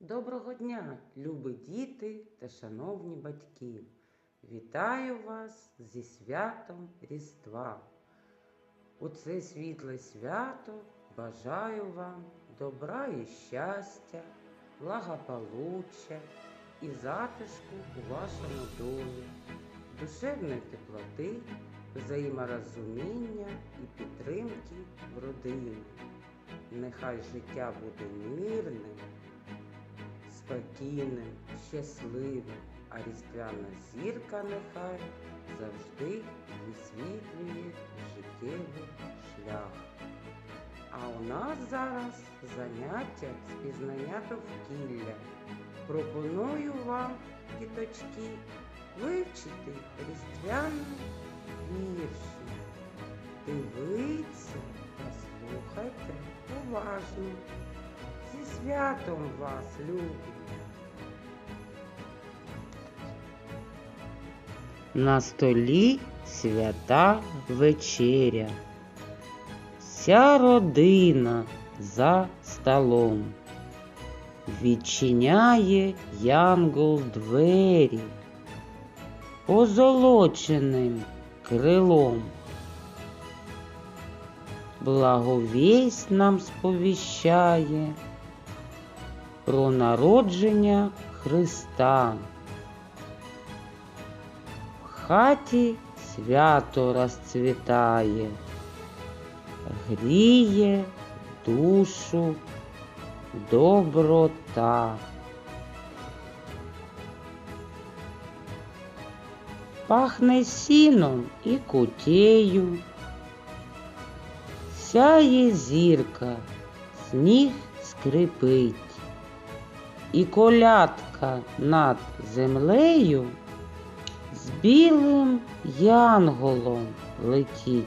Доброго дня, любі діти та шановні батьки! Вітаю вас зі святом Різдва. У це світле свято бажаю вам добра і щастя, благополуччя і затишку у вашому домі, душевної теплоти, взаєморозуміння і підтримки в родині. Нехай життя буде мирним, спокійним, щасливим, а різдвяна зірка нехай завжди висвітлює життєвий шлях. А у нас зараз заняття з пізнання довкілля. Пропоную вам, діточки, вивчити різдвяні вірші. Дивіться та слухайте уважно. Святом вас, любі! На столі свята вечеря. Вся родина за столом. Відчиняє янгол двері позолоченим крилом. Благовість нам сповіщає про народження Христа. В хаті свято розцвітає, гріє душу доброта. Пахне сіном і кутею, сяє зірка, сніг скрипить, і колядка над землею з білим янголом летить.